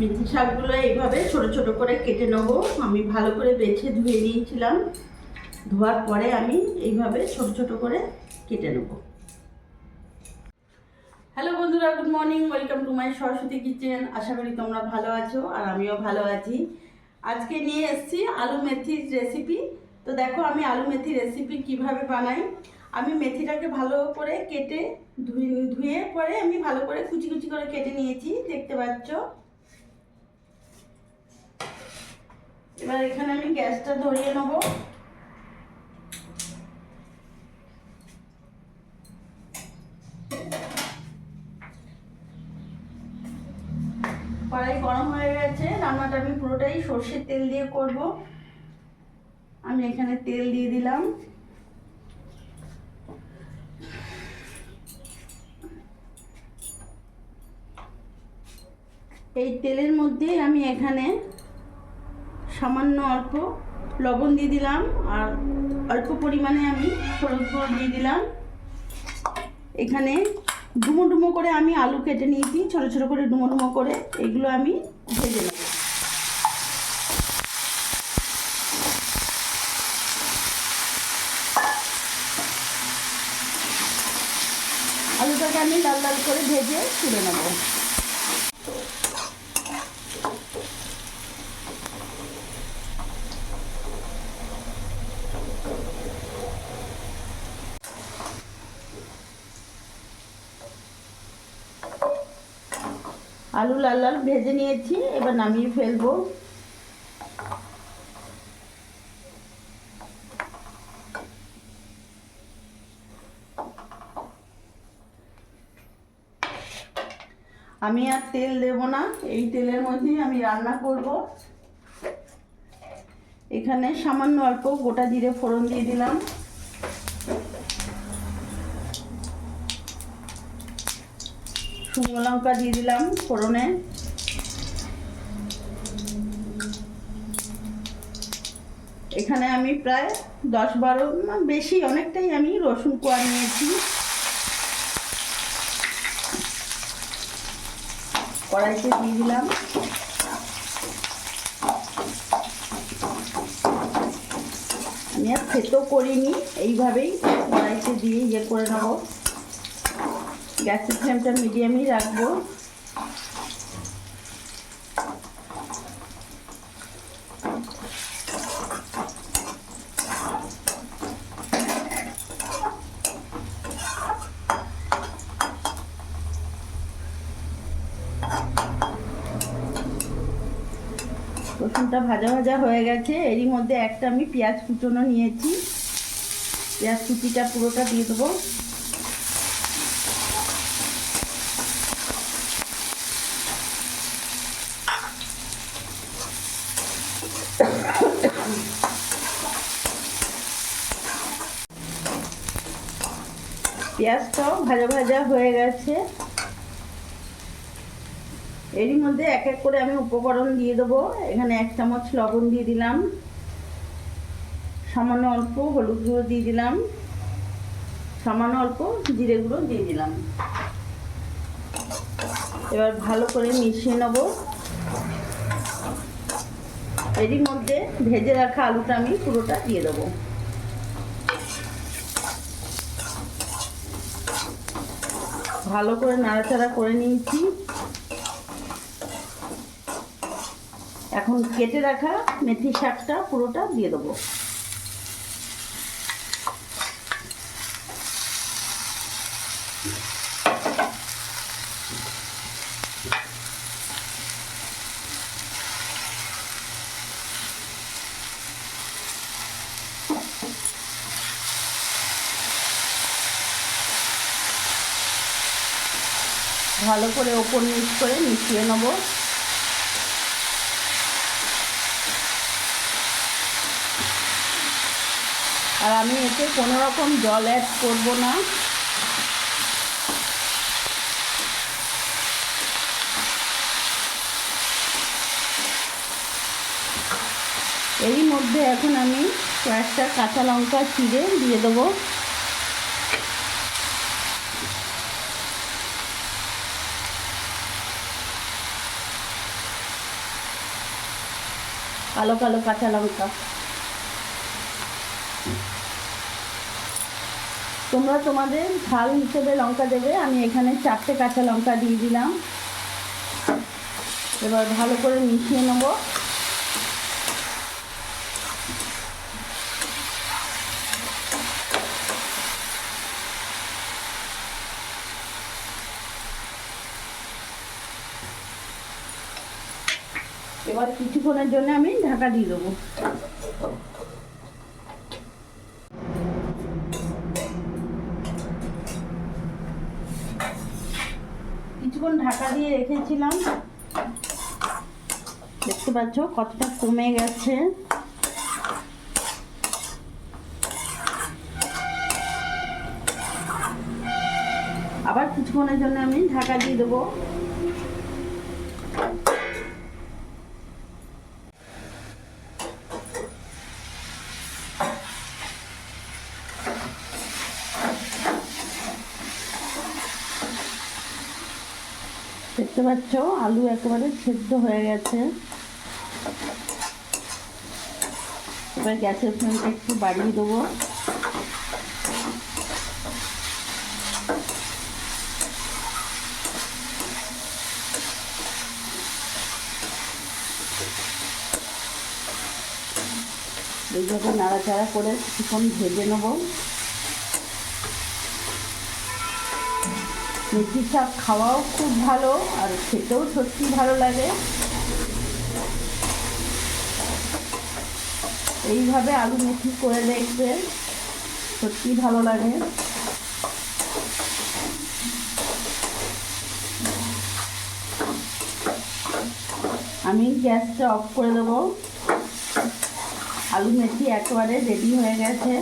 মেথি শাকগুলো এইভাবে ছোট ছোট করে কেটে নেব। আমি ভালো করে বেছে ধুয়ে নিয়েছিলাম। ধোয়ার পরে আমি এইভাবে ছোট ছোট করে কেটে নেব। হ্যালো বন্ধুরা, good morning, welcome to my Saraswati kitchen. আশা করি তোমরা ভালো আছো আর আমিও ভালো আছি। আজকে নিয়ে এসেছি আলু মেথির রেসিপি তো দেখো আমি আলু মেথি রেসিপি কীভাবে বানাই। আমি মেথিটাকে ভালো করে কেটে ধুয়ে ধুয়ে পরে আমি ভালো করে কুচি কুচি করে কেটে নিয়েছি, দেখতে পাচ্ছ। এবার এখানে আমি গ্যাসটা ধরিয়ে নেব। কড়াই গরম হয়ে গেছে, রান্নাটা আমি পুরোটাই সর্ষের তেল দিয়ে করব। আমি এখানে তেল দিয়ে দিলাম। এই তেলের মধ্যে আমি এখানে সামান্য অল্প লবণ দিয়ে দিলাম আর অল্প পরিমাণে আমি হলুদ গুঁড়ো দিয়ে দিলাম। এখানে ডুমো ডুমো করে আমি আলু কেটে নিয়েছি, ছোটো ছোটো করে ডুমো ডুমো করে এগুলো আমি ভেজে নেব। আলুটাকে আমি লাল লাল করে ভেজে তুলে নেব। আলু লাল লাল ভেজে নিয়েছি, এবার নামিয়ে ফেলব। আমি আর তেল দেব না, এই তেলের মধ্যেই আমি রান্না করব। এখানে সামান্য অল্প গোটা জিরে ফোড়ন দিয়ে দিলাম। শুকনো লঙ্কা দিয়ে দিলাম ফোড়নে। এখানে আমি প্রায় দশ বারো বেশি, অনেকটাই আমি রসুন কোয়া নিয়েছি। কড়াইতে দিয়ে দিলাম। আমি আর খেতো করিনি, এইভাবেই কড়াইতে দিয়ে ইয়ে করে নেব। গ্যাসের ফ্লেমটা মিডিয়ামই রাখব। রসুনটা ভাজা ভাজা হয়ে গেছে। এরই মধ্যে একটা আমি পেঁয়াজ কুচনো নিয়েছি। পেঁয়াজ কুচিটা পুরোটা দিয়ে দেবো। পেঁয়াজটাও ভাজা ভাজা হয়ে গেছে। এরই মধ্যে এক এক করে আমি উপকরণ দিয়ে দেবো। এখানে এক চামচ লবণ দিয়ে দিলাম। সামান্য অল্প হলুদ গুঁড়ো দিয়ে দিলাম। সামান্য অল্প জিরে গুঁড়ো দিয়ে দিলাম। এবার ভালো করে মিশিয়ে নেব। এরই মধ্যে ভেজে রাখা আলুটা আমি পুরোটা দিয়ে দেবো। ভালো করে নাড়াচাড়া করে নিয়েছি। এখন কেটে রাখা মেথি শাকটা পুরোটা দিয়ে দেবো। ভালো করে ওপর নিচ করে মিশিয়ে নেব। আর আমি এতে কোনো রকম জল অ্যাড করব না। এরই মধ্যে এখন আমি কয়েকটা কাঁচা লঙ্কা চিড়ে দিয়ে দেবো। কালো কালো কাঁচা লঙ্কা। তোমরা তোমাদের ঝাল হিসেবে লঙ্কা দেবে। আমি এখানে চারটে কাঁচা লঙ্কা দিয়ে দিলাম। এবার ভালো করে মিশিয়ে নেব। এবার কিছুক্ষণের জন্য আমি ঢাকা দিয়ে দেবো। কিছুক্ষণ ঢাকা দিয়ে রেখেছিলাম। দেখতে পাচ্ছ কতটা কমে গেছে। আবার কিছুক্ষণের জন্য আমি ঢাকা দিয়ে দেবো। দেখতে পাচ্ছ? আলু একেবারে সেদ্ধ হয়ে গেছে। এবার গ্যাসের ফ্লেমটা একটু বাড়িয়ে দেবো। এইভাবে নাড়াচাড়া করে কিছুক্ষণ ভেজে নেব। মেথি শাক খাওয়াও খুব ভালো আর খেতেও সত্যি ভালো লাগে। এইভাবে আলু মেথি করে দেখবে সত্যি ভালো লাগে। আমি গ্যাসটা অফ করে দেবো। আলু মেথি একেবারে রেডি হয়ে গেছে।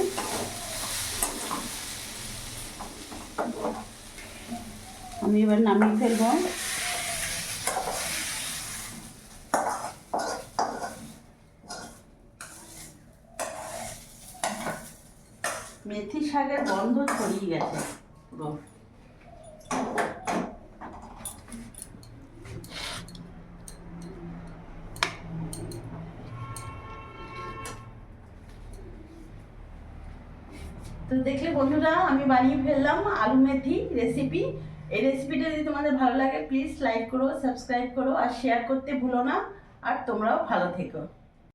আমি এবার নামিয়ে ফেলব। মেথি শাকের গন্ধ ছড়িয়ে গেছে পুরো। তো দেখলে বন্ধুরা, আমি বানিয়ে ফেললাম আলু মেথি রেসিপি এই রেসিপিটা যদি তোমাদের ভালো লাগে প্লিজ লাইক করো সাবস্ক্রাইব করো আর শেয়ার করতে ভুলো না। আর তোমরাও ভালো থেকো।